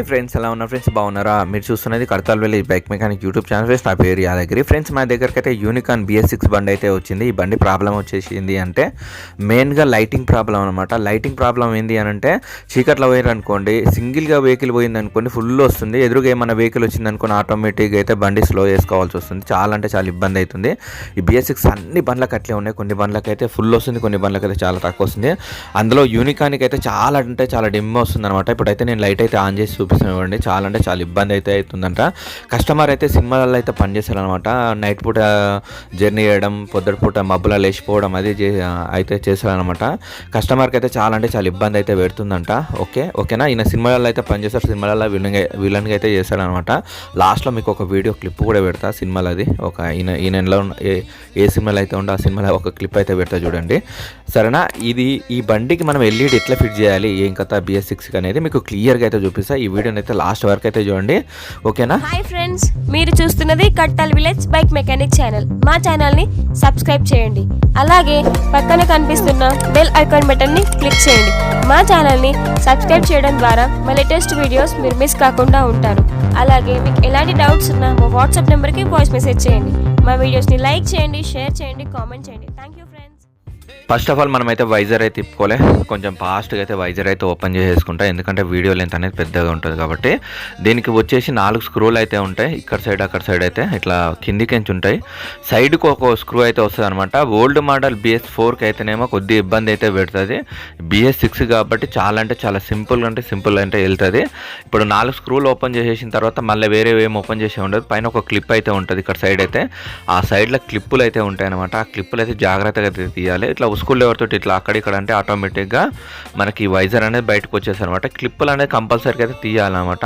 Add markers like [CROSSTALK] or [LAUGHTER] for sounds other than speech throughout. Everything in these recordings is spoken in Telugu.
హాయ్ ఫ్రెండ్స్ ఎలా ఉన్నారు? ఫ్రెండ్స్ బాగున్నారా? మీరు చూస్తున్నది కడతాల్ వెళ్ళి bike mechanic YouTube channel friends నా పేరు యాదగిరి ఫ్రెండ్స్ మా దగ్గరికి అయితే యూనికాన్ బిఎస్ సిక్స్ బండి అయితే వచ్చింది. ఈ బండి ప్రాబ్లం వచ్చేసింది అంటే మెయిన్గా లైటింగ్ ప్రాబ్లం అనమాట లైటింగ్ ప్రాబ్లం ఏంది అని అంటే చీకట్లో పోయారనుకోండి సింగిల్గా వెహికల్ పోయింది అనుకోండి ఫుల్ వస్తుంది. ఎదురుగా ఏమైనా వెహికల్ వచ్చింది అనుకోని ఆటోమేటిక్గా అయితే బండి స్లో చేసుకోవాల్సి వస్తుంది. చాలా అంటే చాలా ఇబ్బంది అవుతుంది. ఈ బిఎస్ సిక్స్ అన్ని బండ్లకు అట్లే ఉన్నాయి. కొన్ని బండ్లకైతే అయితే ఫుల్ వస్తుంది కొన్ని బండ్లకైతే అయితే చాలా తక్కువ వస్తుంది. అందులో యూనికానికి అయితే చాలా అంటే చాలా డిమ్ వస్తుంది అనమాట ఇప్పుడైతే నేను లైట్ అయితే ఆన్ చేసి చూపిస్తున్నాను ఇవ్వండి చాలా అంటే చాలా ఇబ్బంది అయితే అవుతుందంట. కస్టమర్ అయితే సినిమాలలో అయితే పనిచేశారనమాట నైట్ పూట జర్నీ చేయడం పొద్దుట పూట మబ్బులా లేచిపోవడం అది చే అయితే చేశారనమాట కస్టమర్కి అయితే చాలా అంటే చాలా ఇబ్బంది అయితే పెడుతుందంట. ఓకే ఓకేనా? ఈయన సినిమాలలో అయితే పనిచేస్తారు. సినిమాలలో విలన్ విలన్గా అయితే చేస్తాడనమాట లాస్ట్లో మీకు ఒక వీడియో క్లిప్ కూడా పెడతా సినిమాలో అది ఒక ఈయన ఈయనలో ఉన్న- ఏ ఏ సినిమాలో అయితే ఉందో ఆ సినిమాలో ఒక క్లిప్ అయితే పెడతా చూడండి. సరేనా? ఇది ఈ బండికి మనం ఎల్ఈడి ఎట్లా ఫిట్ చేయాలి? ఏం కథ? బిఎస్ సిక్స్ అనేది మీకు క్లియర్గా అయితే చూపిస్తా. ఈ వీడియోని అయితే లాస్ట్ వరకు అయితే చూడండి. ఓకేనా? హాయ్ ఫ్రెండ్స్ మీరు చూస్తున్నది Kattal village bike mechanic channel. మా ఛానల్ని సబ్స్క్రైబ్ చేయండి. అలాగే పక్కన కనిపిస్తున్న బెల్ ఐకాన్ బటన్ని క్లిక్ చేయండి. మా ఛానల్ని సబ్స్క్రైబ్ చేయడం ద్వారా మా లేటెస్ట్ వీడియోస్ మీరు మిస్ కాకుండా ఉంటారు. అలాగే మీకు ఎలాంటి డౌట్స్ ఉన్నా మా వాట్సాప్ నెంబర్కి వాయిస్ మెసేజ్ చేయండి. మా వీడియోస్ని లైక్ చేయండి షేర్ చేయండి కామెంట్ చేయండి. Thank you friends first of all మనమైతే వైజర్ అయితే తిప్పుకోలే. కొంచెం ఫాస్ట్గా అయితే వైజర్ అయితే ఓపెన్ చేసేసుకుంటా. ఎందుకంటే వీడియో లెంత్ అనేది పెద్దగా ఉంటుంది కాబట్టి. దీనికి వచ్చేసి నాలుగు స్క్రూలు అయితే ఉంటాయి. ఇక్కడ సైడ్ అక్కడ సైడ్ అయితే ఇట్లా కిందికించి ఉంటాయి. సైడ్కి ఒక స్క్రూ అయితే వస్తుంది అనమాట ఓల్డ్ మోడల్ బిఎస్ ఫోర్కి అయితేనేమో కొద్ది ఇబ్బంది అయితే పెడుతుంది. బిఎస్ సిక్స్ కాబట్టి చాలా అంటే చాలా సింపుల్ అంటే సింపుల్ అంటే వెళ్తుంది. ఇప్పుడు నాలుగు స్క్రూలు ఓపెన్ చేసేసిన తర్వాత మళ్ళీ వేరే ఏం ఓపెన్ చేసే ఉండదు. పైన ఒక క్లిప్ అయితే ఉంటుంది ఇక్కడ సైడ్ అయితే. ఆ సైడ్లో క్లిప్పులు అయితే ఉంటాయి అనమాట ఆ క్లిప్పులు అయితే జాగ్రత్తగా తీయాలి. ఇట్లా ఉస్కూల్ ఎవరితో ఇట్లా అక్కడిక్కడ అంటే ఆటోమేటిక్గా మనకి వైజర్ అనేది బయటకు వచ్చేసి అనమాట క్లిప్పులు అనేది కంపల్సరీగా అయితే తీయాలన్నమాట.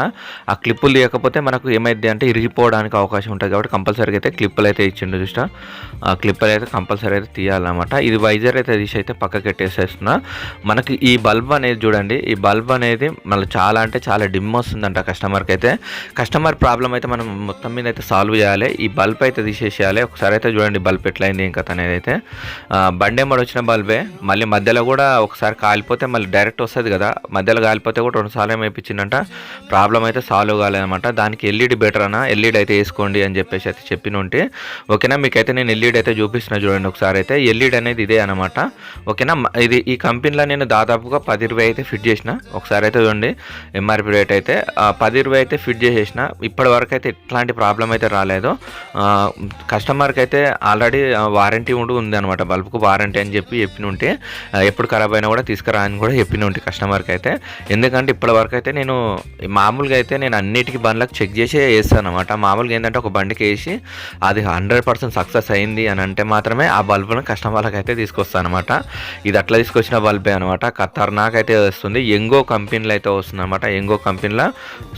ఆ క్లిప్పులు తీయకపోతే మనకు ఏమైంది అంటే ఇరిగిపోవడానికి అవకాశం ఉంటుంది కాబట్టి కంపల్సరీగా అయితే క్లిప్పులు అయితే ఇచ్చిండు చూస్తా ఆ క్లిప్పులు అయితే కంపల్సరీ అయితే తీయాలన్నమాట. ఇది వైజర్ అయితే తీసి అయితే పక్కకి పెట్టేసేస్తున్నా. మనకి ఈ బల్బ్ అనేది చూడండి ఈ బల్బ్ అనేది మళ్ళీ చాలా అంటే చాలా డిమ్ వస్తుందంట కస్టమర్కి అయితే. కస్టమర్ ప్రాబ్లం అయితే మనం మొత్తం మీద అయితే సాల్వ్ చేయాలి. ఈ బల్బ్ అయితే తీసేసేయాలి. ఒకసారి అయితే చూడండి బల్బ్ ఎట్లయింది ఇంకా అనేది అయితే. బండి వచ్చిన బల్బే. మళ్ళీ మధ్యలో కూడా ఒకసారి కాలిపోతే మళ్ళీ డైరెక్ట్ వస్తుంది కదా. మధ్యలో కాలిపోతే కూడా రెండుసార్లు వేయించిందంట ఏమైపించిందంట. ప్రాబ్లం అయితే సాల్వ్ కాలేదన్నమాట. దానికి ఎల్ఈడి బెటర్ అన్న. ఎల్ఈడి అయితే వేసుకోండి అని చెప్పేసి అయితే చెప్పిన ఉంటే ఓకేనా? మీకైతే నేను ఎల్ఈడి అయితే చూపిస్తున్నా చూడండి ఒకసారి అయితే. ఎల్ఈడి అనేది ఇదే అనమాట ఓకేనా? మ- ఇది ఈ కంపెనీలో నేను దాదాపుగా పది ఇరవై అయితే ఫిట్ చేసిన. ఒకసారి అయితే చూడండి. ఎంఆర్పి రేట్ అయితే పది ఇరవై అయితే ఫిట్ చేసేసిన. ఇప్పటి వరకు అయితే ఎట్లాంటి ప్రాబ్లం అయితే రాలేదు. కస్టమర్కి అయితే ఆల్రెడీ వారంటీ ఉండి ఉంది అనమాట బల్బుకు వారంటీ అని చెప్పి. చెప్పిన ఉంటే ఎప్పుడు ఖరాబ్ అయినా కూడా తీసుకురా అని కూడా చెప్పిన ఉంటే కస్టమర్కి అయితే. ఎందుకంటే ఇప్పటి వరకు అయితే నేను మామూలుగా అయితే నేను అన్నిటికీ బండ్లకు చెక్ చేసే వేస్తాను అనమాట మామూలుగా ఏంటంటే ఒక బండికి వేసి అది హండ్రెడ్ పర్సెంట్ సక్సెస్ అయింది అని అంటే మాత్రమే ఆ బల్బును కస్టమర్లకు అయితే తీసుకొస్తాను అనమాట ఇది అట్లా తీసుకొచ్చిన బల్బే అనమాట ఖతర్నాక్ అయితే వస్తుంది. ఎంగో కంపెనీలో అయితే వస్తుంది అనమాట ఎంగో కంపెనీలో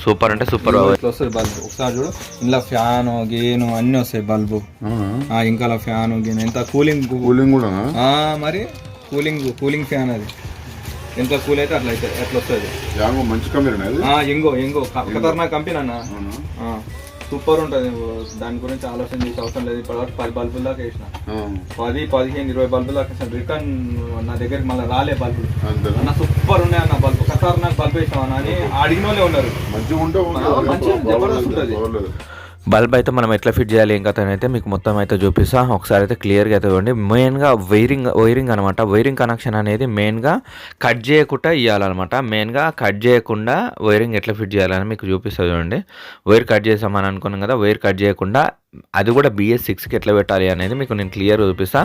సూపర్ అంటే సూపర్ వస్తుంది బల్బు. ఒకసారి చూడు. ఇంట్లో ఫ్యాన్ గేను అన్నీ వస్తాయి బల్బు. ఆ, ఇంకా అలా ఫ్యాన్ గేను. ఎంత కూలింగ్ కూలింగ్ కూడా మరి కూలింగ్ కూలింగ్ ఫ్యాన్ అది. ఎంత కూల్ అయితే అట్లా అయితే అట్లా వస్తుంది. మంచి కంపెనీ ఎంగో ఎంగో ఖతర్నాక్ కంపెనీ అన్న. సూపర్ ఉంటుంది. దాని గురించి ఆలోచన చేసే అవసరం లేదు. ఇప్పటివరకు పది బల్బుల దాకా వేసిన. పది పదిహేను ఇరవై బల్బుల దాకా వేసిన. రిటర్న్ నా దగ్గరికి మళ్ళీ రాలే బల్బులు. అన్న సూపర్ ఉన్నాయి అన్న బల్బు. ఖతర్నాక్ బల్బు వేసామన్నా అని అడిగిన వాళ్ళే ఉన్నారు. మంచిగా ఉంటది. బల్బ్ అయితే మనం ఎట్లా ఫిట్ చేయాలి ఏం కథ అయితే మీకు మొత్తం అయితే చూపిస్తాం. ఒకసారి అయితే క్లియర్గా అయితే చూడండి. మెయిన్గా వైరింగ్ వైరింగ్ అనమాట వైరింగ్ కనెక్షన్ అనేది మెయిన్గా కట్ చేయకుండా ఇవ్వాలన్నమాట మెయిన్గా కట్ చేయకుండా వైరింగ్ ఎట్లా ఫిట్ చేయాలని మీకు చూపిస్తుంది చూడండి. వైర్ కట్ చేసామని అనుకున్నాం కదా వైర్ కట్ చేయకుండా అది కూడా బిఎస్ సిక్స్కి ఎట్లా పెట్టాలి అనేది మీకు నేను క్లియర్ చూపిస్తా.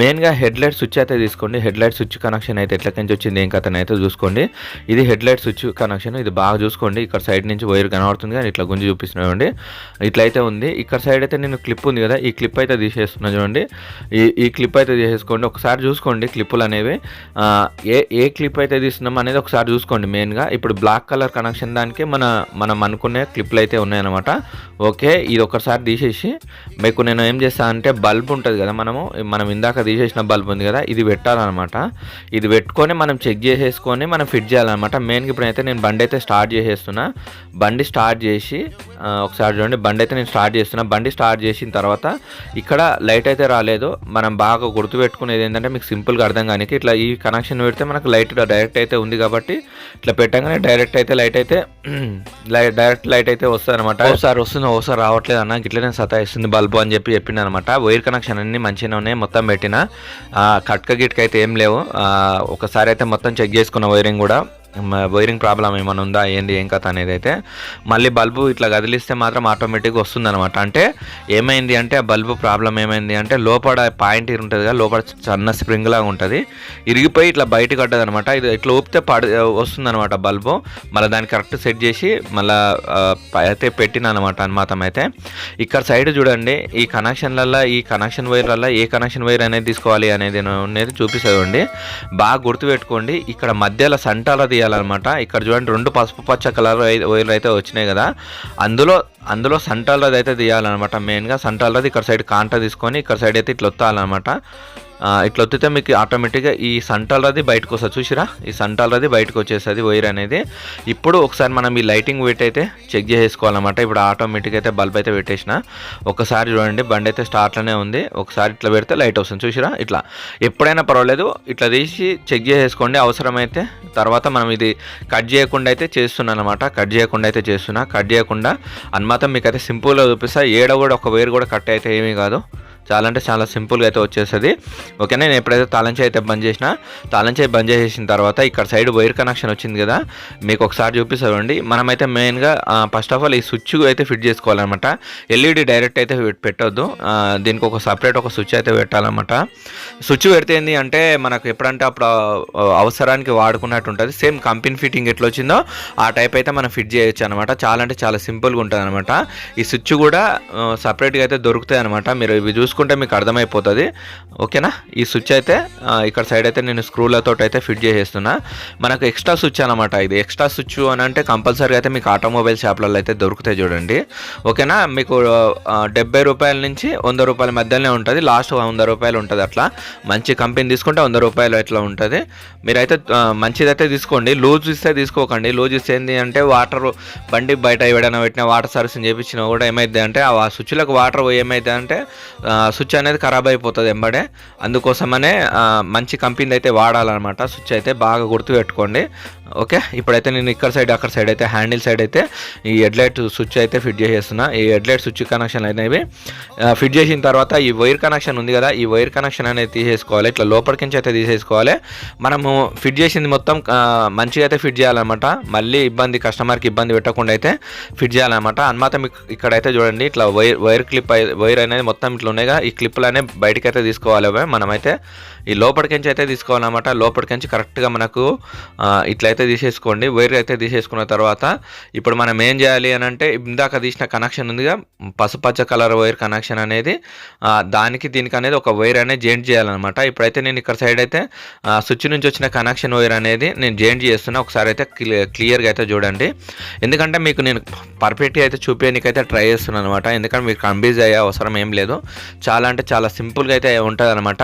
మెయిన్గా హెడ్ లైట్ స్విచ్ అయితే తీసుకోండి. హెడ్ లైట్ స్విచ్ కనెక్షన్ అయితే ఎట్లా నుంచి వచ్చింది ఏం కథ అయితే చూసుకోండి. ఇది హెడ్ లైట్ స్విచ్ కనెక్షన్ ఇది బాగా చూసుకోండి. ఇక్కడ సైడ్ నుంచి వైర్ కనబడుతుంది కానీ ఇట్లా గుంజి చూపిస్తున్నా ఇట్లా అయితే ఉంది. ఇక్కడ సైడ్ అయితే నేను క్లిప్ ఉంది కదా ఈ క్లిప్ అయితే తీసేస్తున్నా చూడండి. ఈ ఈ క్లిప్ అయితే తీసేసుకోండి. ఒకసారి చూసుకోండి క్లిప్పులు అనేవి. ఏ ఏ క్లిప్ అయితే తీస్తున్నాం అనేది ఒకసారి చూసుకోండి మెయిన్గా ఇప్పుడు బ్లాక్ కలర్ కనెక్షన్ దానికి మన మనం అనుకునే క్లిప్లు అయితే ఉన్నాయన్నమాట. ఓకే ఇది ఒకసారి తీసేసి మీకు నేను ఏం చేస్తాను అంటే బల్బ్ ఉంటుంది కదా మనము మనం ఇందాక తీసేసిన బల్బ్ ఉంది కదా ఇది పెట్టాలన్నమాట. ఇది పెట్టుకొని మనం చెక్ చేసేసుకొని మనం ఫిట్ చేయాలన్నమాట. మెయిన్గా ఇప్పుడైతే నేను బండి అయితే స్టార్ట్ చేసేస్తున్నా. బండి స్టార్ట్ చేసి ఒకసారి చూడండి బండి అయితే నేను స్టార్ట్ చేస్తున్నా. బండి స్టార్ట్ చేసిన తర్వాత ఇక్కడ లైట్ అయితే రాలేదు. మనం బాగా గుర్తుపెట్టుకునేది ఏంటంటే మీకు సింపుల్గా అర్థం కానీ ఇట్లా ఈ కనెక్షన్ పెడితే మనకు లైట్ డైరెక్ట్ అయితే ఉంది కాబట్టి ఇట్లా పెట్టగానే డైరెక్ట్ అయితే లైట్ అయితే [CLEARS THROAT] లైట్ డైరెక్ట్ లైట్ అయితే వస్తుంది అనమాట ఒకసారి వస్తుంది? ఒకసారి రావట్లేదు అన్న గిట్లనే ఇస్తుంది బల్బు అని చెప్పి చెప్పిండు అనమాట వైర్ కనెక్షన్ అన్ని మంచిగానే ఉన్నాయి మొత్తం పెట్టిన. కట్క గిట్క అయితే ఏం లేవు. ఒకసారి అయితే మొత్తం చెక్ చేసుకున్న వైరింగ్ కూడా. వైరింగ్ ప్రాబ్లం ఏమైనా ఉందా ఏంది ఏం కథ అనేది అయితే మళ్ళీ బల్బు ఇట్లా కదిలిస్తే మాత్రం ఆటోమేటిక్గా వస్తుంది అనమాట అంటే ఏమైంది అంటే ఆ బల్బు ప్రాబ్లం ఏమైంది అంటే లోపల పాయింట్ ఉంటుంది కదా లోపల చిన్న స్ప్రింగ్ లాగా ఉంటుంది. ఇరిగిపోయి ఇట్లా బయటకు పడ్డది అనమాట ఇది ఇట్లా ఊపితే పడి వస్తుంది అనమాట బల్బు. మళ్ళీ దాన్ని కరెక్ట్ సెట్ చేసి మళ్ళీ అయితే పెట్టిన అనమాట అనుమాతం అయితే. ఇక్కడ సైడ్ చూడండి ఈ కనెక్షన్లలో ఈ కనెక్షన్ వైర్లలో ఏ కనెక్షన్ వైర్ అనేది తీసుకోవాలి అనేది అనేది చూపిస్తుంది బాగా గుర్తుపెట్టుకోండి ఇక్కడ మధ్యలో సంటాలది తీయాలన్నమాట ఇక్కడ చూడండి రెండు పసుపు పచ్చ కలర్ వైర్లు అయితే వచ్చినాయి కదా. అందులో అందులో సంటాలది అయితే తీయాలన్నమాట. మెయిన్గా సంటాలది ఇక్కడ సైడ్ కాంట తీసుకొని ఇక్కడ సైడ్ అయితే ఇట్లా ఒత్తాలన్నమాట. ఇట్లా వత్తితే మీకు ఆటోమేటిక్గా ఈ సంటాలది బయటకు వస్తుంది. చూసిరా? ఈ సంటాలది బయటకు వచ్చేస్తుంది వైర్ అనేది. ఇప్పుడు ఒకసారి మనం ఈ లైటింగ్ వెయిట్ అయితే చెక్ చేసుకోవాలన్నమాట. ఇప్పుడు ఆటోమేటిక్ అయితే బల్బ్ అయితే పెట్టేసిన. ఒకసారి చూడండి బండి అయితే స్టార్ట్లోనే ఉంది. ఒకసారి ఇట్లా పెడితే లైట్ వస్తుంది. చూసిరా? ఇట్లా. ఎప్పుడైనా పర్వాలేదు. ఇట్లా తీసి చెక్ చేసేసుకోండి అవసరమైతే తర్వాత మనం ఇది కట్ చేయకుండా అయితే చేస్తున్నాను అనమాట కట్ చేయకుండా అయితే చేస్తున్నా. కట్ చేయకుండా అన్మాతం మీకు అయితే సింపుల్గా చూపిస్తా. ఏడ కూడా ఒక వేరు కూడా కట్ అయితే ఏమీ కాదు. చాలా అంటే చాలా సింపుల్గా అయితే వచ్చేస్తుంది. ఓకేనా నేను ఎప్పుడైతే తాళంచాయి అయితే బంద్ చేసిన తాళంచాయి బంద్ చేసేసిన తర్వాత ఇక్కడ సైడ్ వైర్ కనెక్షన్ వచ్చింది కదా మీకు ఒకసారి చూపిస్తామండి మనమైతే మెయిన్గా ఫస్ట్ ఆఫ్ ఆల్ ఈ స్విచ్ అయితే ఫిట్ చేసుకోవాలన్నమాట. ఎల్ఈడి డైరెక్ట్ అయితే పెట్టొద్దు. దీనికి ఒక సపరేట్ ఒక స్విచ్ అయితే పెట్టాలన్నమాట. స్విచ్ పెడితే ఏంటి అంటే మనకు ఎప్పుడంటే అప్పుడు అవసరానికి వాడుకున్నట్టు ఉంటుంది. సేమ్ కంపెనీ ఫిట్టింగ్ ఎట్లా వచ్చిందో ఆ టైప్ అయితే మనం ఫిట్ చేయొచ్చు అనమాట చాలా అంటే చాలా సింపుల్గా ఉంటుంది అనమాట ఈ స్విచ్ కూడా సపరేట్గా అయితే దొరుకుతాయి అనమాట మీరు ఇవి చూసుకుంటే మీకు అర్థమైపోతుంది. ఓకేనా? ఈ స్విచ్ అయితే ఇక్కడ సైడ్ అయితే నేను స్క్రూలతో అయితే ఫిట్ చేసేస్తున్నా. మనకు ఎక్స్ట్రా స్విచ్ అనమాట ఇది. ఎక్స్ట్రా స్విచ్ అని అంటే కంపల్సరీగా అయితే మీకు ఆటోమొబైల్ షాప్లలో అయితే దొరుకుతాయి చూడండి. ఓకేనా? మీకు డెబ్బై రూపాయల నుంచి వంద రూపాయల మధ్యలోనే ఉంటుంది. లాస్ట్ వంద రూపాయలు ఉంటుంది అట్లా. మంచి కంపెనీ తీసుకుంటే వంద రూపాయలు ఎట్లా ఉంటుంది. మీరైతే మంచిదైతే తీసుకోండి. లూజ్ ఇస్తే తీసుకోకండి. లూజ్ ఇస్తే ఏంటి అంటే వాటర్ బండి బయట ఎవడైనా పెట్టిన వాటర్ సర్వీసింగ్ చేయించినా కూడా ఏమైంది అంటే ఆ స్విచ్లకు వాటర్ ఏమైంది అంటే స్విచ్ అనేది ఖరాబ్ అయిపోతుంది ఎంబడే. అందుకోసమనే మంచి కంపెనీ అయితే వాడాలన్నమాట. స్విచ్ అయితే బాగా గుర్తుపెట్టుకోండి. ఓకే? ఇప్పుడైతే నేను ఇక్కడ సైడ్ అక్కడ సైడ్ అయితే హ్యాండిల్ సైడ్ అయితే ఈ హెడ్లైట్ స్విచ్ అయితే ఫిట్ చేసేస్తున్నా. ఈ హెడ్లైట్ స్విచ్ కనెక్షన్ అనేవి ఫిట్ చేసిన తర్వాత ఈ వైర్ కనెక్షన్ ఉంది కదా ఈ వైర్ కనెక్షన్ అనేది తీసేసుకోవాలి. ఇట్లా లోపలికి నుంచి అయితే తీసేసుకోవాలి. మనము ఫిట్ చేసింది మొత్తం మంచిగా అయితే ఫిట్ చేయాలన్నమాట. మళ్ళీ ఇబ్బంది కస్టమర్కి ఇబ్బంది పెట్టకుండా అయితే ఫిట్ చేయాలన్నమాట. అన్నమాట మీకు ఇక్కడైతే చూడండి ఇట్లా వైర్ వైర్ క్లిప్ వైర్ అనేది మొత్తం ఇట్లా ఉన్నాయి ఈ క్లిప్లు అనేవి బయటకైతే అయితే తీసుకోవాలి మనమైతే ఈ లోపలికించి అయితే తీసుకోవాలన్నమాట. లోపలికించి కరెక్ట్గా మనకు ఇట్లయితే తీసేసుకోండి. వైర్ అయితే తీసేసుకున్న తర్వాత ఇప్పుడు మనం ఏం చేయాలి అని అంటే ఇందాక తీసిన కనెక్షన్ ఉందిగా పసుపచ్చ కలర్ వైర్ కనెక్షన్ అనేది దానికి దీనికి అనేది ఒక వైర్ అనేది జాయింట్ చేయాలన్నమాట. ఇప్పుడైతే నేను ఇక్కడ సైడ్ అయితే స్విచ్ నుంచి వచ్చిన కనెక్షన్ వైర్ అనేది నేను జాయింట్ చేస్తున్నా. ఒకసారి అయితే క్లియర్గా అయితే చూడండి. ఎందుకంటే మీకు నేను పర్ఫెక్ట్గా అయితే చూపించడానికైతే ట్రై చేస్తున్నాను అనమాట ఎందుకంటే మీకు కన్ఫ్యూజ్ అయ్యే అవసరం ఏం లేదు. చాలా అంటే చాలా సింపుల్గా అయితే ఉంటుంది అనమాట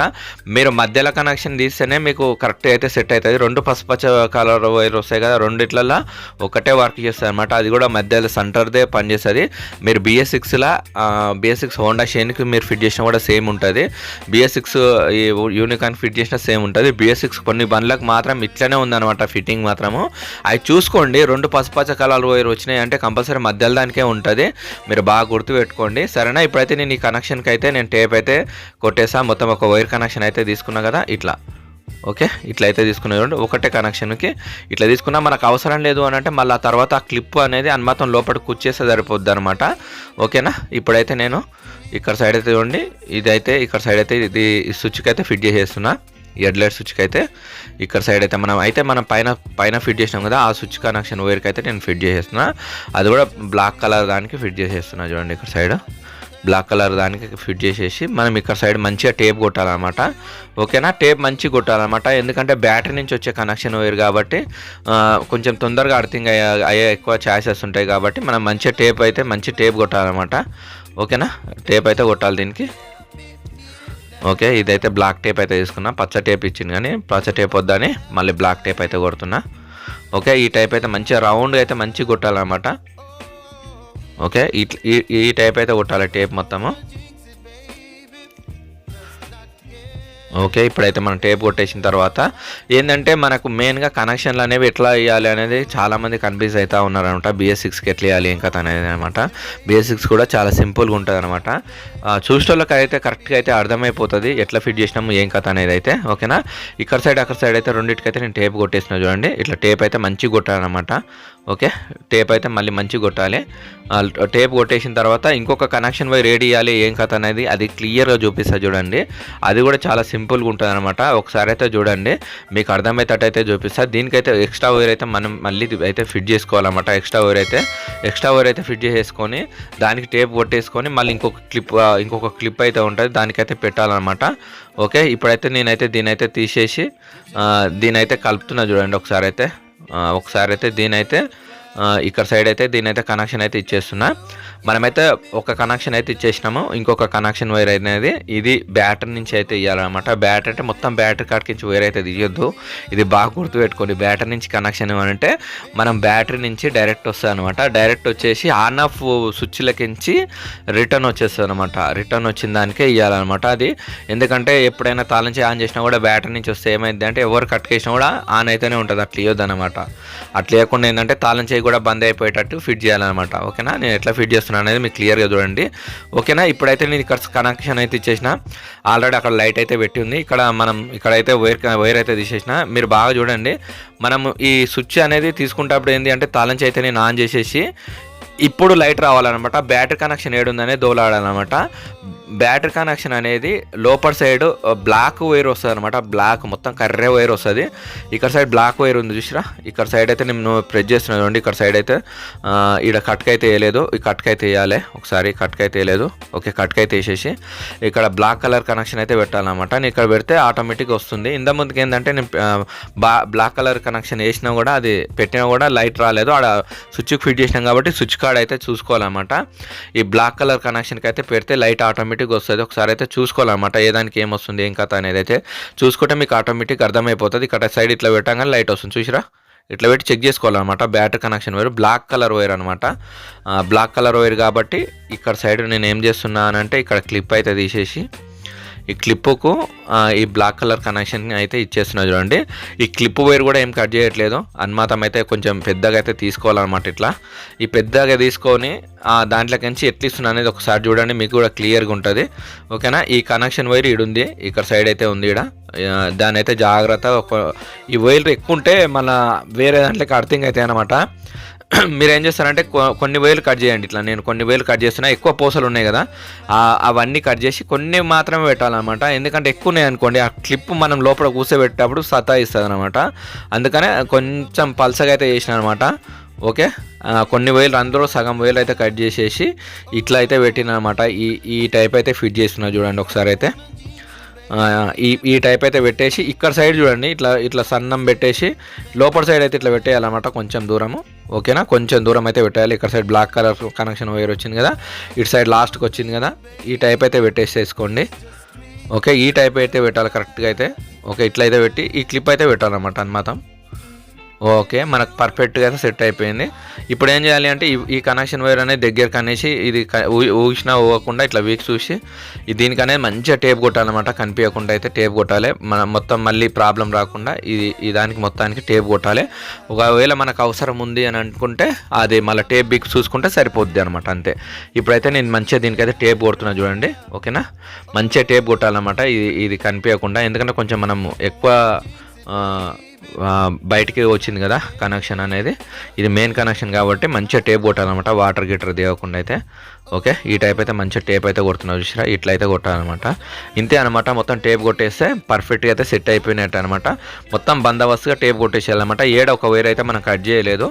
మీరు మధ్యలో కనెక్షన్ తీస్తేనే మీకు కరెక్ట్ అయితే సెట్ అవుతుంది. రెండు పసుపచ్చ కలర్ వైర్ వస్తాయి కదా రెండిట్లలో ఒకటే వర్క్ చేస్తుంది అనమాట అది కూడా మధ్యలో సెంటర్దే పనిచేస్తుంది. మీరు బిఎస్ సిక్స్లా బిఎస్ సిక్స్ హోండా షేన్కి మీరు ఫిట్ చేసినా కూడా సేమ్ ఉంటుంది. బిఎస్ సిక్స్ ఈ యూనికాన్ ఫిట్ చేసినా సేమ్ ఉంటుంది. బిఎస్ సిక్స్ కొన్ని బండ్లకు మాత్రం ఇట్లనే ఉందన్నమాట ఫిట్టింగ్ మాత్రము. అవి చూసుకోండి రెండు పసుపచ్చ కలర్ వైర్ వచ్చినాయి అంటే కంపల్సరీ మధ్యలో దానికే ఉంటుంది. మీరు బాగా గుర్తుపెట్టుకోండి సరేనా? ఇప్పుడైతే నేను ఈ కనెక్షన్కి అయితే నేను టేప్ అయితే కొట్టేసా. మొత్తం ఒక వైర్ కనెక్షన్ అయితే తీసుకున్నాను తీసుకున్నా కదా ఇట్లా. ఓకే? ఇట్లా అయితే తీసుకున్నా చూడండి ఒకటే కనెక్షన్కి ఇట్లా తీసుకున్నా మనకు అవసరం లేదు అని అంటే మళ్ళీ ఆ తర్వాత ఆ క్లిప్ అనేది అనుమతం లోపల కూర్చేస్తే సరిపోద్ది అనమాట ఓకేనా? ఇప్పుడైతే నేను ఇక్కడ సైడ్ అయితే చూడండి. ఇదైతే ఇక్కడ సైడ్ అయితే ఇది స్విచ్కి అయితే ఫిట్ చేసేస్తున్నా. ఎడ్లైట్ స్విచ్కి అయితే ఇక్కడ సైడ్ అయితే మనం అయితే మనం పైన పైన ఫిట్ చేసినాం కదా ఆ స్విచ్ కనెక్షన్ వైర్కి అయితే నేను ఫిట్ చేసేస్తున్నా. అది కూడా బ్లాక్ కలర్ దానికి ఫిట్ చేసేస్తున్నా చూడండి ఇక్కడ సైడ్ బ్లాక్ కలర్ దానికి ఫిట్ చేసేసి మనం ఇక్కడ సైడ్ మంచిగా టేప్ కొట్టాలన్నమాట. ఓకేనా? టేప్ మంచిగా కొట్టాలన్నమాట. ఎందుకంటే బ్యాటరీ నుంచి వచ్చే కనెక్షన్ వైర్ కాబట్టి కొంచెం తొందరగా అర్థింగ్ అయ్యే అయ్యే ఎక్కువ ఛాయిసెస్ ఉంటాయి కాబట్టి మనం మంచిగా టేప్ అయితే మంచి టేప్ కొట్టాలన్నమాట. ఓకేనా? టేప్ అయితే కొట్టాలి దీనికి. ఓకే ఇదైతే బ్లాక్ టేప్ అయితే తీసుకున్నా. పచ్చ టేప్ ఇచ్చింది కానీ పచ్చ టేప్ వద్దని మళ్ళీ బ్లాక్ టేప్ అయితే కొడుతున్నా. ఓకే ఈ టైప్ అయితే మంచిగా రౌండ్గా అయితే మంచిగా కొట్టాలన్నమాట. ఓకే ఇట్- ఈ ఈ టైప్ అయితే కొట్టాలి టేప్ మొత్తము. ఓకే ఇప్పుడైతే మనం టేప్ కొట్టేసిన తర్వాత ఏంటంటే మనకు మెయిన్గా కనెక్షన్లు అనేవి ఎట్లా ఇవ్వాలి అనేది చాలామంది కన్ఫ్యూజ్ అవుతూ ఉన్నారనమాట. బిఎస్ సిక్స్కి ఎట్లా ఇవ్వాలి ఏం కథ అనేది అనమాట. బిఎస్ సిక్స్ కూడా చాలా సింపుల్గా ఉంటుంది అనమాట. చూసేటోళ్ళకి అయితే కరెక్ట్గా అయితే అర్థమైపోతుంది ఎట్లా ఫిట్ చేసినాము ఏం కథ అనేది అయితే. ఓకేనా? ఇక్కడ సైడ్ అక్కడ సైడ్ అయితే రెండింటికైతే నేను టేప్ కొట్టేసిన చూడండి. ఇట్లా టేప్ అయితే మంచిగా కొట్టాలన్నమాట. ఓకే? టేప్ అయితే మళ్ళీ మంచిగా కొట్టాలి. టేప్ కొట్టేసిన తర్వాత ఇంకొక కనెక్షన్ వైర్ రెడీ ఇవ్వాలి ఏం కథ అనేది అది క్లియర్గా చూపిస్తా చూడండి. అది కూడా చాలా సింపుల్గా ఉంటుంది అనమాట ఒకసారి అయితే చూడండి. మీకు అర్థమయ్యేటట్టు అయితే చూపిస్తా. దీనికైతే ఎక్స్ట్రా వైర్ అయితే మనం మళ్ళీ అయితే ఫిట్ చేసుకోవాలన్నమాట. ఎక్స్ట్రా వైర్ అయితే ఎక్స్ట్రా వైర్ అయితే ఫిట్ చేసేసుకొని దానికి టేప్ కొట్టేసుకొని మళ్ళీ ఇంకొక క్లిప్ ఇంకొక క్లిప్ అయితే ఉంటుంది. దానికైతే పెట్టాలన్నమాట. ఓకే? ఇప్పుడైతే నేనైతే దీనైతే తీసేసి దీనైతే కలుపుతున్నా చూడండి ఒకసారి అయితే. ఒకసారి అయితే దీనైతే అయితే ఇక్కడ సైడ్ అయితే దీని అయితే కనెక్షన్ అయితే ఇచ్చేస్తున్నా. మనమైతే ఒక కనెక్షన్ అయితే ఇచ్చేసినాము. ఇంకొక కనెక్షన్ వైర్ అనేది ఇది బ్యాటరీ నుంచి అయితే ఇవ్వాలన్నమాట బ్యాటరీ అంటే మొత్తం బ్యాటరీ కార్డ్కి నుంచి వైర్ అయితే తీయొద్దు. ఇది బాగా గుర్తుపెట్టుకోండి. బ్యాటరీ నుంచి కనెక్షన్ ఇవ్వాలంటే మనం బ్యాటరీ నుంచి డైరెక్ట్ వస్తుంది అనమాట డైరెక్ట్ వచ్చేసి ఆన్ ఆఫ్ స్విచ్లకించి రిటర్న్ వచ్చేస్తుంది అనమాట రిటర్న్ వచ్చిన దానికే ఇవ్వాలన్నమాట అది. ఎందుకంటే ఎప్పుడైనా తాళం ఆన్ చేసినా కూడా బ్యాటరీ నుంచి వస్తే ఏమైంది అంటే ఎవరు కట్ చేసినా కూడా ఆన్ అయితేనే ఉంటుంది. అట్లా ఇవ్వద్దు అనమాట అట్లా లేకుండా ఏంటంటే తాళం చేయి కూడా బంద్ అయిపోయేటట్టు ఫిట్ చేయాలన్నమాట. ఓకేనా? నేను ఎట్లా ఫిట్ చేస్తున్నాను అనేది మీకు క్లియర్గా చూడండి. ఓకేనా? ఇప్పుడైతే నేను ఇక్కడ కనెక్షన్ అయితే ఇచ్చేసిన. ఆల్రెడీ అక్కడ లైట్ అయితే పెట్టి ఉంది. ఇక్కడ మనం ఇక్కడైతే వైర్ వైర్ అయితే తీసేసిన. మీరు బాగా చూడండి. మనం ఈ స్విచ్ అనేది తీసుకుంటప్పుడు ఏంటి అంటే తాళం అయితే నేను ఆన్ చేసేసి ఇప్పుడు లైట్ రావాలన్నమాట. బ్యాటరీ కనెక్షన్ ఏడుందనే దోలాడాలన్నమాట. బ్యాటరీ కనెక్షన్ అనేది లోపల సైడ్ బ్లాక్ వైర్ వస్తుంది అనమాట బ్లాక్ మొత్తం కర్రే వైర్ వస్తుంది. ఇక్కడ సైడ్ బ్లాక్ వైర్ ఉంది చూసిరా? ఇక్కడ సైడ్ అయితే నేను ప్రెస్ చేస్తున్నాను చూడండి. ఇక్కడ సైడ్ అయితే ఇక్కడ ఈడ అయితే వేయలేదు. ఈ కట్క అయితే వేయాలి. ఒకసారి కట్క అయితే వేయలేదు. ఓకే కట్క అయితే వేసేసి ఇక్కడ బ్లాక్ కలర్ కనెక్షన్ అయితే పెట్టాలన్నమాట. నేను ఇక్కడ పెడితే ఆటోమేటిక్ వస్తుంది. ఇంత ముందుకు ఏంటంటే నేను బా బ్లాక్ కలర్ కనెక్షన్ వేసినా కూడా అది పెట్టినా కూడా లైట్ రాలేదు. ఆడ స్విచ్కి ఫిట్ చేసినాం కాబట్టి స్విచ్ కార్డ్ అయితే చూసుకోవాలన్నమాట. ఈ బ్లాక్ కలర్ కనెక్షన్కి అయితే పెడితే లైట్ ఆటోమేటిక్ వస్తుంది. ఒకసారి అయితే చూసుకోవాలన్నమాట. ఏ దానికి ఏం వస్తుంది ఏం కథ అనేది అయితే చూసుకుంటే మీకు ఆటోమేటిక్ అర్థమైపోతుంది. ఇక్కడ సైడ్ ఇట్లా పెట్టగానే లైట్ వస్తుంది. చూసిరా? ఇట్లా పెట్టి చెక్ చేసుకోవాలన్నమాట. Battery connection wire black colour wire అనమాట బ్లాక్ కలర్ వైర్ కాబట్టి ఇక్కడ సైడ్ నేను ఏం చేస్తున్నానంటే ఇక్కడ క్లిప్ అయితే తీసేసి ఈ క్లిప్పుకు ఈ బ్లాక్ కలర్ కనెక్షన్ అయితే ఇచ్చేస్తున్నా చూడండి. ఈ క్లిప్ వైర్ కూడా ఏం కట్ చేయట్లేదు. అన్మాతం అయితే కొంచెం పెద్దగా అయితే తీసుకోవాలన్నమాట ఇట్లా. ఈ పెద్దగా తీసుకొని దాంట్లోకించి దాంట్లోకి ఎట్లా ఇస్తున్నా అనేది ఒకసారి చూడండి మీకు కూడా క్లియర్గా ఉంటుంది. ఓకేనా? ఈ కనెక్షన్ వైర్ ఈడ ఉంది ఇక్కడ సైడ్ అయితే ఉంది ఈడ. దాని అయితే జాగ్రత్త ఒక ఈ వైర్ ఎక్కువ ఉంటే మన వేరే దాంట్లోకి అర్థింగ్ అయితే అనమాట మీరు ఏం చేస్తారంటే కొ- కొన్ని వేలు కట్ చేయండి ఇట్లా. నేను కొన్ని వేలు కట్ చేస్తున్నా. ఎక్కువ పూసలు ఉన్నాయి కదా. అవన్నీ కట్ చేసి కొన్ని మాత్రమే పెట్టాలన్నమాట. ఎందుకంటే ఎక్కువ ఉన్నాయి అనుకోండి ఆ క్లిప్ మనం లోపల కూర్చోబెట్టేటప్పుడు సతాయిస్తుంది అనమాట అందుకనే కొంచెం పల్సగా అయితే చేసిన అనమాట ఓకే కొన్ని వేలు అందులో సగం వేలు అయితే కట్ చేసేసి ఇట్లా అయితే పెట్టిన అనమాట ఈ ఈ టైప్ అయితే ఫిట్ చేస్తున్నా చూడండి ఒకసారి అయితే. ఈ ఈ టైప్ అయితే పెట్టేసి ఇక్కడ సైడ్ చూడండి ఇట్లా ఇట్లా సన్నం పెట్టేసి లోపల సైడ్ అయితే ఇట్లా పెట్టేయాలన్నమాట కొంచెం దూరము. ఓకేనా కొంచెం దూరం అయితే పెట్టేయాలి. ఇక్కడ side black colour connection wire వచ్చింది కదా ఇటు సైడ్ లాస్ట్కి వచ్చింది కదా ఈ టైప్ అయితే పెట్టేసేసుకోండి. ఓకే ఈ టైప్ అయితే పెట్టాలి కరెక్ట్గా అయితే. ఓకే ఇట్లా అయితే పెట్టి ఈ క్లిప్ అయితే పెట్టాలన్నమాట అన్నమాట ఓకే మనకు పర్ఫెక్ట్గా అయితే సెట్ అయిపోయింది. ఇప్పుడు ఏం చేయాలి అంటే ఈ- కనెక్షన్ వైర్ అనేది దగ్గర అనేసి ఇది ఊసినా ఊగకుండా ఇట్లా వీక్ చూసి దీనికనేది మంచిగా టేప్ కొట్టాలన్నమాట. కనిపించకుండా అయితే టేప్ కొట్టాలి. మన మొత్తం మళ్ళీ ప్రాబ్లం రాకుండా ఇది ఈ దానికి మొత్తానికి టేప్ కొట్టాలి. ఒకవేళ మనకు అవసరం ఉంది అని అనుకుంటే అది మళ్ళీ టేప్ బిక్ చూసుకుంటే సరిపోద్ది అనమాట అంతే. ఇప్పుడైతే నేను మంచిగా దీనికైతే టేప్ కొడుతున్నా చూడండి. ఓకేనా? మంచిగా టేప్ కొట్టాలన్నమాట. ఇది ఇది కనిపించకుండా ఎందుకంటే కొంచెం మనం ఎక్కువ బయటికి వచ్చింది కదా కనెక్షన్ అనేది. ఇది మెయిన్ కనెక్షన్ కాబట్టి మంచిగా టేప్ కొట్టాలన్నమాట వాటర్ గిటర్ దిగకుండా అయితే. ఓకే ఈ టైప్ అయితే మంచిగా టేప్ అయితే కొడుతున్నావు చూసిరా? ఇట్లా అయితే కొట్టాలన్నమాట. ఇంతే అనమాట మొత్తం టేప్ కొట్టేస్తే పర్ఫెక్ట్గా అయితే సెట్ అయిపోయినట్టు అనమాట మొత్తం బందోబస్తుగా టేప్ కొట్టేసేయాలన్నమాట. ఏడ ఒక వేర్ అయితే మనం కట్ చేయలేదు.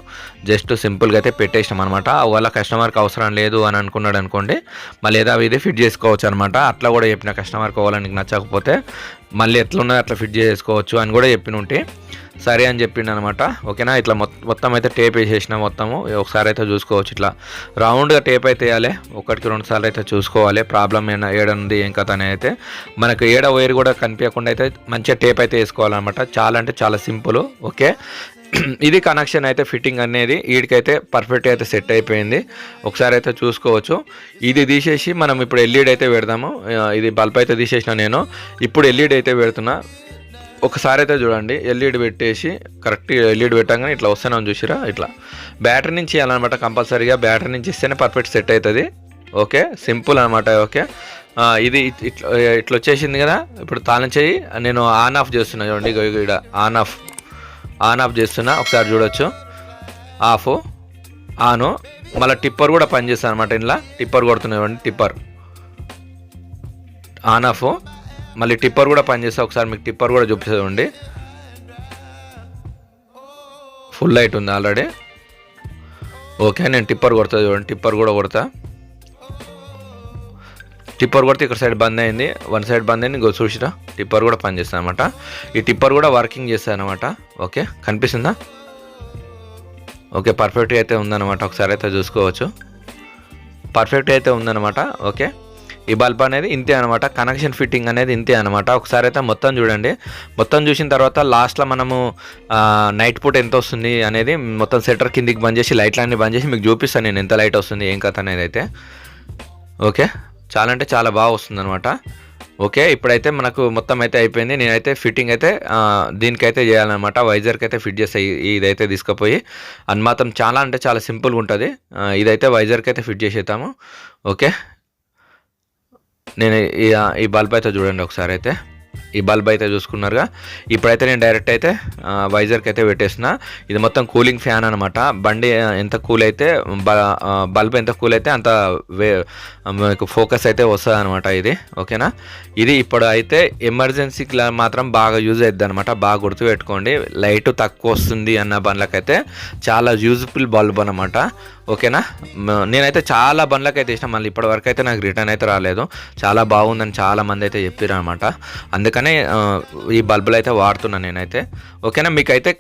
జస్ట్ సింపుల్గా అయితే పెట్టేసినాం అనమాట వల్ల కస్టమర్కి అవసరం లేదు అని అనుకున్నాడు అనుకోండి మళ్ళీ ఏదో ఇది ఫిట్ చేసుకోవచ్చు అనమాట అట్లా కూడా చెప్పిన కస్టమర్కి వాళ్ళకి నచ్చకపోతే మళ్ళీ ఎట్లున్నది అట్లా ఫిట్ చేసుకోవచ్చు అని కూడా చెప్పిన ఉంటే సరే అని చెప్పిండు అనమాట ఓకేనా? ఇట్లా మొత్తం అయితే టేప్ వేసేసిన మొత్తము. ఒకసారి అయితే చూసుకోవచ్చు ఇట్లా. రౌండ్గా టేప్ అయితే వేయాలి. ఒకటికి రెండు సార్లు అయితే చూసుకోవాలి. ప్రాబ్లం ఏమైనా ఏడ ఉంది ఏం కథ అనేది అయితే. మనకు ఏడ వైర్ కూడా కనిపించకుండా అయితే మంచిగా టేప్ అయితే వేసుకోవాలన్నమాట. చాలా అంటే చాలా సింపుల్. ఓకే? [CLEARS THROAT] ఇది కనెక్షన్ అయితే ఫిట్టింగ్ అనేది వీడికైతే పర్ఫెక్ట్గా అయితే సెట్ అయిపోయింది. ఒకసారి అయితే చూసుకోవచ్చు. ఇది తీసేసి మనం ఇప్పుడు ఎల్ఈడి అయితే పెడదాము. ఇది బల్బ్ అయితే తీసేసిన నేను. ఇప్పుడు ఎల్ఈడి అయితే పెడుతున్నా. ఒకసారి అయితే చూడండి ఎల్ఈడి పెట్టేసి కరెక్ట్ ఎల్ఈడి పెట్టగానే ఇట్లా వస్తేనే చూసిరా ఇట్లా. బ్యాటరీ నుంచి ఇవ్వాలన్నమాట కంపల్సరీగా బ్యాటరీ నుంచి ఇస్తేనే పర్ఫెక్ట్ సెట్ అవుతుంది ఓకే సింపుల్ అనమాట ఓకే ఇది ఇట్లా ఇట్లా వచ్చేసింది కదా ఇప్పుడు తాళం చేయి నేను ఆన్ ఆఫ్ చేస్తున్నా చూడండి ఇక్కడ ఆన్ ఆఫ్ ఆన్ ఆఫ్ చేస్తున్నా ఒకసారి చూడొచ్చు. ఆఫ్ ఆను మళ్ళీ టిప్పర్ కూడా పనిచేస్తాను అనమాట ఇంట్లో టిప్పర్ కొడుతున్నాయి చూడండి టిప్పర్ ఆన్ ఆఫ్ మళ్ళీ టిప్పర్ కూడా పనిచేస్తా ఒకసారి మీకు టిప్పర్ కూడా చూపిస్తుంది ఫుల్ లైట్ ఉంది ఆల్రెడీ. ఓకే నేను టిప్పర్ కొడతా చూడండి టిప్పర్ కూడా కొడతా. టిప్పర్ కొడితే ఇక్కడ సైడ్ బంద్ అయింది వన్ సైడ్ బంద్ అయింది ఇంకో చూసిరా టిప్పర్ కూడా పనిచేస్తాను అనమాట ఈ టిప్పర్ కూడా వర్కింగ్ చేస్తాను అనమాట ఓకే కనిపిస్తుందా? ఓకే పర్ఫెక్ట్గా అయితే ఉందన్నమాట ఒకసారి అయితే చూసుకోవచ్చు. పర్ఫెక్ట్ అయితే ఉందన్నమాట ఓకే. ఈ బల్బ్ అనేది ఇంతే అనమాట కనెక్షన్ ఫిట్టింగ్ అనేది ఇంతే అనమాట ఒకసారి అయితే మొత్తం చూడండి. మొత్తం చూసిన తర్వాత లాస్ట్లో మనము నైట్ పూట ఎంత వస్తుంది అనేది మొత్తం సెటర్ కిందికి బంద్ చేసి లైట్లన్నీ బంద్ చేసి మీకు చూపిస్తాను నేను ఎంత లైట్ వస్తుంది ఏం కథ అనేది అయితే. ఓకే? చాలా అంటే చాలా బాగా వస్తుంది అనమాట ఓకే? ఇప్పుడైతే మనకు మొత్తం అయితే అయిపోయింది. నేనైతే ఫిట్టింగ్ అయితే దీనికైతే చేయాలన్నమాట. వైజర్కి అయితే ఫిట్ చేస్తే ఇదైతే తీసుకుపోయి. అని మాత్రం చాలా అంటే చాలా సింపుల్గా ఉంటుంది. ఇదైతే వైజర్కి అయితే ఫిట్ చేసేద్దాము. ఓకే? నేను ఈ ఈ బల్బ్ అయితే చూడండి ఒకసారి అయితే. ఈ బల్బ్ అయితే చూసుకున్నారుగా. ఇప్పుడైతే నేను డైరెక్ట్ అయితే వైజర్కి అయితే పెట్టేసిన ఇది మొత్తం కూలింగ్ ఫ్యాన్ అనమాట బండి ఎంత కూల్ అయితే బ- బల్బ్ ఎంత కూల్ అయితే అంత వే మీకు ఫోకస్ అయితే వస్తుంది అనమాట ఇది. ఓకేనా? ఇది ఇప్పుడు అయితే ఎమర్జెన్సీకి మాత్రం బాగా యూజ్ అవుతుంది అనమాట బాగా గుర్తుపెట్టుకోండి లైట్ తక్కువ వస్తుంది అన్న బండ్లకైతే చాలా యూజ్ఫుల్ బల్బ్ అనమాట ఓకేనా? నేనైతే చాలా బండ్లకి అయితే ఇష్టం మళ్ళీ ఇప్పటి వరకు అయితే నాకు రిటర్న్ అయితే రాలేదు. చాలా బాగుందని చాలా మంది అయితే చెప్పారు అనమాట అందుకనే ఈ బల్బులు అయితే వాడుతున్నాను నేనైతే. ఓకేనా? మీకైతే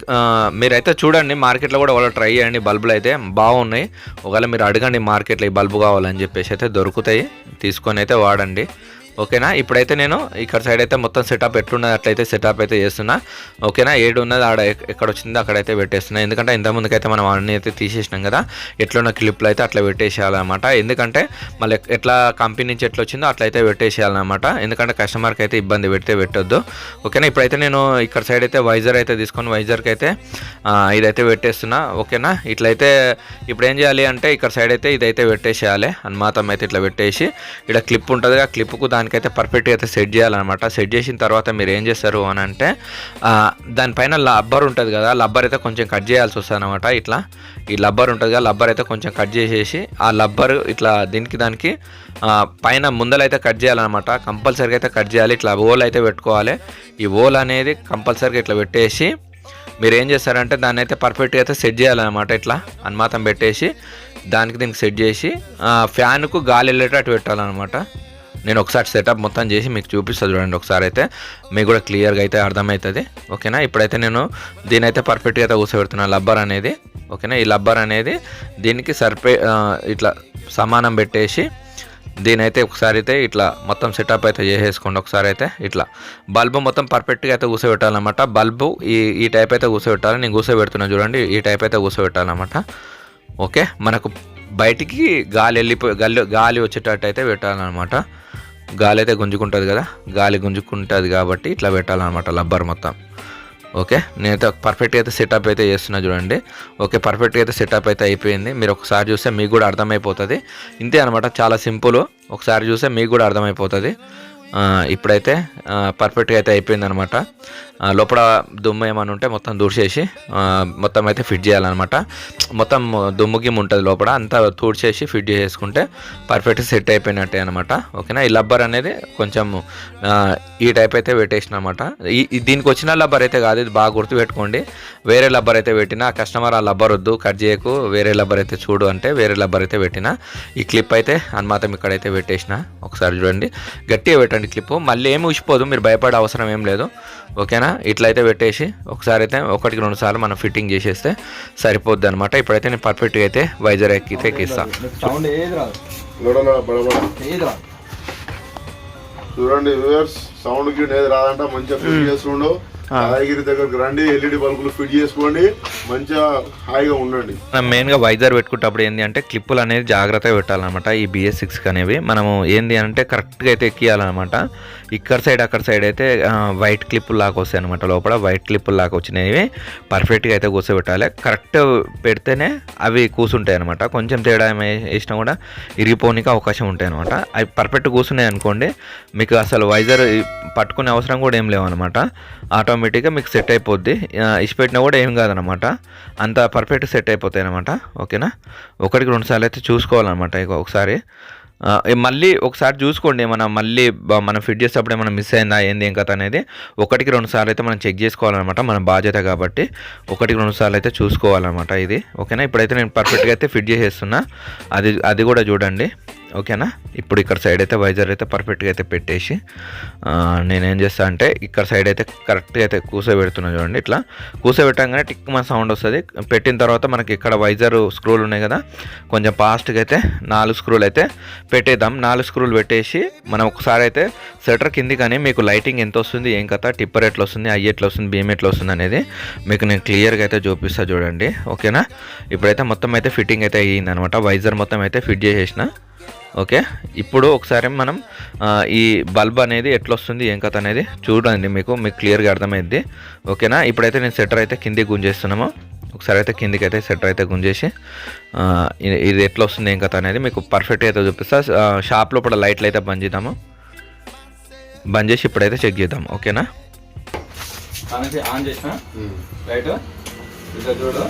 మీరైతే చూడండి మార్కెట్లో కూడా వాళ్ళు ట్రై చేయండి బల్బులు అయితే. బాగున్నాయి. ఒకవేళ మీరు అడగండి మార్కెట్లో ఈ బల్బు కావాలని చెప్పేసి అయితే దొరుకుతాయి. తీసుకొని అయితే వాడండి. ఓకేనా? ఇప్పుడైతే నేను ఇక్కడ సైడ్ అయితే మొత్తం సెటప్ ఎట్లున్నది అట్లయితే సెటప్ అయితే చేస్తున్నా. ఓకేనా? ఏడు ఉన్నది ఆడ ఎక్కడ వచ్చిందో అక్కడైతే పెట్టేస్తున్నా. ఎందుకంటే ఇంతకుముందుకైతే మనం అన్ని అయితే తీసేసినాం కదా. ఎట్లున్న క్లిప్లు అయితే అట్లా పెట్టేసేయాలన్నమాట. ఎందుకంటే మళ్ళీ ఎట్లా కంపెనీ నుంచి ఎట్లా వచ్చిందో అట్లయితే పెట్టేసేయాలన్నమాట. ఎందుకంటే కస్టమర్కి అయితే ఇబ్బంది పెడితే పెట్టొద్దు. ఓకేనా? ఇప్పుడైతే నేను ఇక్కడ సైడ్ అయితే వైజర్ అయితే తీసుకొని వైజర్కి అయితే ఇదైతే పెట్టేస్తున్నా. ఓకేనా? ఇట్లయితే ఇప్పుడు ఏం చేయాలి అంటే ఇక్కడ సైడ్ అయితే ఇదైతే పెట్టేసేయాలి. అన్మాతం అయితే ఇట్లా పెట్టేసి ఇక్కడ క్లిప్ ఉంటుంది ఆ క్లిప్కు దానికైతే పర్ఫెక్ట్గా అయితే సెట్ చేయాలన్నమాట. సెట్ చేసిన తర్వాత మీరు ఏం చేస్తారు అని అంటే దానిపైన లబ్బర్ ఉంటుంది కదా లబ్బర్ అయితే కొంచెం కట్ చేయాల్సి వస్తుంది అనమాట ఇట్లా. ఈ లబ్బర్ ఉంటుంది కదా లబ్బర్ అయితే కొంచెం కట్ చేసేసి ఆ లబ్బర్ ఇట్లా దీనికి దానికి పైన ముందలైతే కట్ చేయాలన్నమాట. కంపల్సరీగా అయితే కట్ చేయాలి. ఇట్లా ఓల్ అయితే పెట్టుకోవాలి. ఈ ఓల్ అనేది కంపల్సరీగా ఇట్లా పెట్టేసి మీరు ఏం చేస్తారంటే దాన్ని అయితే పర్ఫెక్ట్గా అయితే సెట్ చేయాలన్నమాట ఇట్లా. అన్మాతం పెట్టేసి దానికి దీనికి సెట్ చేసి ఫ్యాన్కు గాలి వెళ్ళేటట్టు పెట్టాలన్నమాట. నేను ఒకసారి సెటప్ మొత్తం చేసి మీకు చూపిస్తాను చూడండి ఒకసారి అయితే. మీకు కూడా క్లియర్గా అయితే అర్థమవుతుంది. ఓకేనా? ఇప్పుడైతే నేను దీనైతే పర్ఫెక్ట్గా అయితే కూర్చోబెడుతున్నాను లబ్బర్ అనేది. ఓకేనా? ఈ లబ్బర్ అనేది దీనికి సర్పే ఇట్లా సమానం పెట్టేసి దీనైతే ఒకసారి అయితే ఇట్లా మొత్తం సెటప్ అయితే చేసేసుకోండి ఒకసారి అయితే. ఇట్లా బల్బు మొత్తం పర్ఫెక్ట్గా అయితే కూర్చోబెట్టాలన్నమాట. బల్బు ఈ ఈ టైప్ అయితే కూర్చోబెట్టాలి. నేను కూర్చోబెడుతున్నాను చూడండి. ఈ టైప్ అయితే కూర్చోబెట్టాలన్నమాట. ఓకే? మనకు బయటికి గాలి వెళ్ళిపోయి గాలి గాలి వచ్చేటట్టు అయితే పెట్టాలన్నమాట. గాలి అయితే గుంజుకుంటుంది కదా? గాలి గుంజుకుంటుంది కాబట్టి ఇట్లా పెట్టాలన్నమాట లబ్బర్ మొత్తం. ఓకే? నేనైతే పర్ఫెక్ట్గా అయితే సెటప్ అయితే చేస్తున్నా చూడండి. ఓకే పర్ఫెక్ట్గా అయితే సెటప్ అయితే అయిపోయింది. మీరు ఒకసారి చూస్తే మీకు కూడా అర్థమైపోతుంది. ఇంతే అనమాట చాలా సింపుల్. ఒకసారి చూస్తే మీకు కూడా అర్థమైపోతుంది. ఇప్పుడైతే పర్ఫెక్ట్గా అయితే అయిపోయింది అనమాట లోపల దుమ్ము ఏమైనా ఉంటే మొత్తం దూడ్చేసి మొత్తం అయితే ఫిట్ చేయాలన్నమాట. మొత్తం దుమ్ము గిమ్ము ఉంటుంది లోపల అంతా తూడ్చేసి ఫిట్ చేసుకుంటే పర్ఫెక్ట్ సెట్ అయిపోయినట్టే అనమాట ఓకేనా? ఈ లబ్బర్ అనేది కొంచెం ఈ టైప్ అయితే పెట్టేసిన అనమాట ఈ దీనికి వచ్చిన లబ్బర్ అయితే కాదు ఇది బాగా గుర్తుపెట్టుకోండి. వేరే లబ్బర్ అయితే పెట్టిన కస్టమర్ ఆ లబ్బర్ వద్దు కట్ చేయకు వేరే లబ్బర్ అయితే చూడు అంటే వేరే లబ్బర్ అయితే పెట్టిన. ఈ క్లిప్ అయితే అన్మాతం ఇక్కడైతే పెట్టేసిన. ఒకసారి చూడండి. గట్టిగా పెట్టండి క్లిప్. మళ్ళీ ఏమి ఊసిపోదు మీరు భయపడే అవసరం ఏం లేదు. ఓకేనా? ఇట్లయితే పెట్టేసి ఒకసారి అయితే ఒకటికి రెండు సార్లు మనం ఫిట్టింగ్ చేసేస్తే సరిపోద్ది అనమాట ఇప్పుడైతే నేను పర్ఫెక్ట్గా అయితే వైజర్ ఎక్కితే ఎక్కిస్తాను చూడండి సౌండ్కి ఏది రాదంట మంచిగా ఫిట్ చేస్తుండో. రాయగిరి దగ్గరకు రండి ఎల్ఈడి బల్బులు ఫిట్ చేసుకోండి మంచిగా హాయిగా ఉండండి. మనం మెయిన్గా వైజర్ పెట్టుకుంటప్పుడు ఏంటి అంటే క్లిప్పులు అనేది జాగ్రత్తగా పెట్టాలన్నమాట ఈ బిఎస్ సిక్స్కి అనేవి. మనము ఏంది అంటే కరెక్ట్గా అయితే ఎక్కియాలన్నమాట. ఇక్కడ సైడ్ అక్కడ సైడ్ అయితే వైట్ క్లిప్పులు లాగా వస్తాయి అనమాట లోపల వైట్ క్లిప్పులు లాగా వచ్చినవి పర్ఫెక్ట్గా అయితే కూర్చోబెట్టాలి. కరెక్ట్ పెడితేనే అవి కూర్చుంటాయి అనమాట కొంచెం తేడా వేసినా కూడా ఇరిగిపోనికి అవకాశం ఉంటాయి అనమాట అవి పర్ఫెక్ట్ కూర్చున్నాయి అనుకోండి మీకు అసలు వైజర్ పట్టుకునే అవసరం కూడా ఏం లేవన్నమాట. ఆటోమేటిక్గా మీకు సెట్ అయిపోద్ది. ఇచ్చిపెట్టినా కూడా ఏం కాదనమాట. అంత పర్ఫెక్ట్ సెట్ అయిపోతాయి అనమాట ఓకేనా? ఒకటికి రెండు సార్లు అయితే చూసుకోవాలన్నమాట ఇక ఒకసారి. మళ్ళీ ఒకసారి చూసుకోండి. మనం మళ్ళీ మనం ఫిట్ చేసేటప్పుడు ఏమైనా మిస్ అయిందా ఏంది ఏం కథ అనేది ఒకటికి రెండు సార్లు అయితే మనం చెక్ చేసుకోవాలన్నమాట మన బాధ్యత కాబట్టి. ఒకటికి రెండు సార్లు అయితే చూసుకోవాలన్నమాట ఇది. ఓకేనా? ఇప్పుడైతే నేను పర్ఫెక్ట్గా అయితే ఫిట్ చేసేస్తున్నా. అది అది కూడా చూడండి. ఓకేనా? ఇప్పుడు ఇక్కడ సైడ్ అయితే వైజర్ అయితే పర్ఫెక్ట్గా అయితే పెట్టేసి నేనేం చేస్తా అంటే ఇక్కడ సైడ్ అయితే కరెక్ట్గా అయితే కూర్చోబెడుతున్నా చూడండి ఇట్లా. కూర్చోబెట్టంగానే టిక్ మన సౌండ్ వస్తుంది. పెట్టిన తర్వాత మనకి ఇక్కడ వైజర్ స్క్రూలు ఉన్నాయి కదా కొంచెం ఫాస్ట్గా అయితే నాలుగు స్క్రూలు అయితే పెట్టేద్దాం. నాలుగు స్క్రూలు పెట్టేసి మనం ఒకసారి అయితే సెటర్ కింది కానీ మీకు లైటింగ్ ఎంత వస్తుంది ఏం కథ టిప్పర్ ఎట్లా వస్తుంది ఐ ఎట్లా వస్తుంది బీమ్ ఎట్లా వస్తుంది అనేది మీకు నేను క్లియర్గా అయితే చూపిస్తా చూడండి. ఓకేనా? ఇప్పుడైతే మొత్తం అయితే ఫిట్టింగ్ అయితే అయ్యిందనమాట. వైజర్ మొత్తం అయితే ఫిట్ చేసేసిన. ఓకే? ఇప్పుడు ఒకసారి మనం ఆ, ఈ బల్బ్ అనేది ఎట్లా వస్తుంది ఏం కథ అనేది చూడండి మీకు మీకు క్లియర్గా అర్థమైంది ఓకేనా? ఇప్పుడైతే నేను సెటర్ అయితే కిందికి గుంజేస్తున్నాము. ఒకసారి అయితే కిందికి అయితే సెటర్ అయితే గుంజేసి ఆ, ఇది- ఇది ఎట్లా వస్తుంది ఏం కథ అనేది మీకు పర్ఫెక్ట్గా అయితే చూపిస్తా. ఆ, షాప్ లోపల లైట్లు అయితే బంద్ చేద్దాము. బంద్ చేసి ఇప్పుడైతే చెక్ చేద్దాం. ఓకేనా? అనేది ఆన్ చేసిన. ఇట్లా చూడు.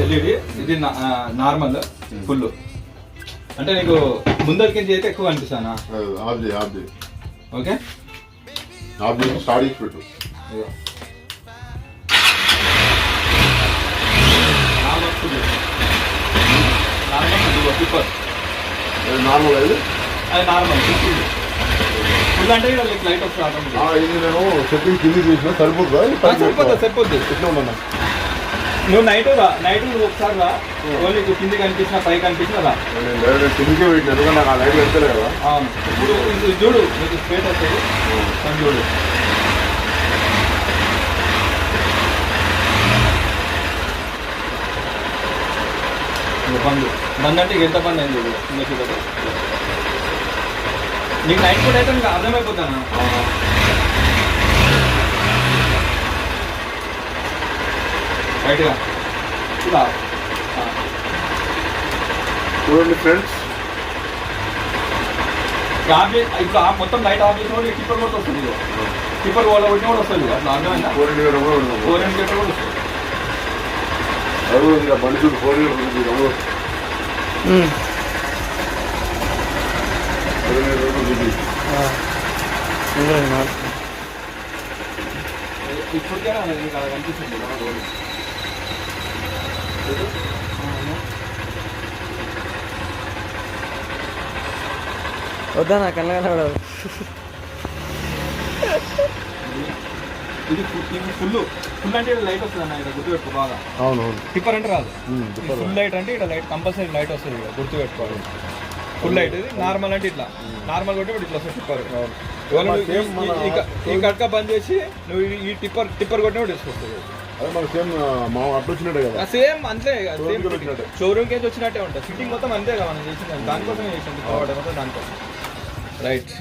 ఎల్ఈడి. ఇది నార్మల్. ఫుల్. అంటే నీకు ముందరికి అయితే ఎక్కువ కనిపిస్తానా ఆఫ్ చేయి ఆఫ్ చేయి. ఓకే? ఆఫ్ చేసి స్టార్ట్ చేసి పెట్టు. నార్మల్ అది? అది నార్మల్ ఫుల్ అంటే లైట్ వస్తుంది నేను సెట్టింగ్ కింది తీసిన సరిపోతుందా? సరిపోతుంది? సరిపోద్ది. ఎట్లా ఉండన్నా నువ్వు నైట్ రా నైట్ నువ్వు ఒకసారి రా. ఓన్లీ కింది కనిపించిన పై కనిపించిన రా. కిందికే ఎందుకంటే నాకు ఆ లైట్ పెడతలే కదా. ఇప్పుడు ఇది చూడు నీకు స్పేట్ వస్తుంది. చూడు. బంద్ బంద్ అంటే ఎంత బంద్ అయింది చూడు నీకు నైట్ పూట అయితే అర్థమైపోతాను? రైట్గా చూడా చూడండి ఫ్రెండ్స్. ఆఫ్ ఇప్పుడు ఆ మొత్తం లైట్ ఆఫ్ చేసిన కూడా టిప్పర్ కూడా వస్తుంది. టిప్పర్ వాళ్ళ కొట్టిన కూడా వస్తుంది. అట్లా అర్థమైందా? ఫోర్ ఇంటి కూడా ఉన్నాము ఫోర్ ఇండికేటర్ కూడా వస్తుంది. బండి చూడు ఫోర్ ఇంటి ఉంది. అడుగు అడుగు నేను రెండు చూపి. ఇప్పటికైనా నీకు అలా కనిపిస్తుంది. వద్దా నా కళ్ళ కనబడదు ఇది ఫుల్ ఇది ఫుల్ ఫుల్ అంటే లైట్ వస్తుంది అన్న ఇక్కడ గుర్తుపెట్టుకో బాగా. అవునవును టిప్పర్ అంటే రాదు. ఫుల్ లైట్ అంటే ఇక్కడ లైట్ కంపల్సరీ లైట్ వస్తుంది ఇక్కడ గుర్తుపెట్టుకోవాలి. ఫుల్ లైట్ ఇది నార్మల్ అంటే ఇట్లా. నార్మల్ కొట్టి ఇట్లా వస్తుంది టిప్పర్ ఇవాళ ఈ- కట్క బంద్ చేసి నువ్వు ఈ- టిప్పర్ టిప్పర్ కొట్టిన కూడా తీసుకొస్తుంది సేమ్ సేమ్ అంతే వచ్చినట్టే. షోరూమ్ కేజ్ వచ్చినట్టే ఉంటుంది. ఫిట్టింగ్ మొత్తం అంతే కదా మనం చేసింది. దానికోసమే చేసింది. మొత్తం దానికోసం రైట్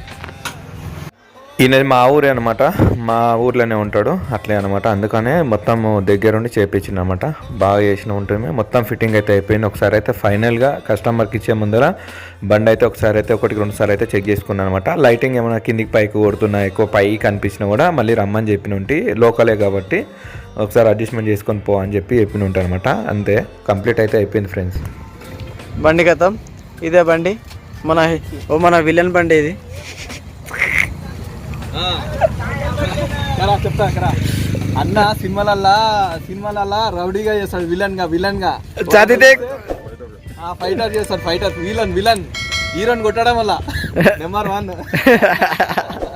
ఈయనది మా ఊరే అనమాట మా ఊర్లోనే ఉంటాడు. అట్లే అనమాట అందుకనే మొత్తం దగ్గరుండి చేపించింది అనమాట బాగా చేసిన ఉంటుంది మొత్తం ఫిట్టింగ్ అయితే అయిపోయింది. ఒకసారి అయితే ఫైనల్గా కస్టమర్కి ఇచ్చే ముందర బండి అయితే ఒకసారి అయితే ఒకటికి రెండు సార్లు అయితే చెక్ చేసుకున్నాను అనమాట లైటింగ్ ఏమైనా కిందికి పైకి కొడుతున్నా ఎక్కువ పైకి కనిపించినా కూడా మళ్ళీ రమ్మని చెప్పిన ఉంటే లోకలే కాబట్టి ఒకసారి అడ్జస్ట్మెంట్ చేసుకొని పో అని చెప్పి చెప్పిన ఉంటాను అనమాట అంతే. కంప్లీట్ అయితే అయిపోయింది ఫ్రెండ్స్ బండి కథం. ఇదే బండి. మన ఓ మన విలన్ బండి ఇది. కరా చెప్తా కరా. అన్న సినిమాలల్లా సినిమాలల్లా రౌడీగా చేస్తాడు విలన్గా విలన్గా చదివితే ఫైటర్ చేస్తాడు ఫైటర్ విలన్ విలన్. హీరోని కొట్టడం వల్ల. [LAUGHS] Number one. [LAUGHS]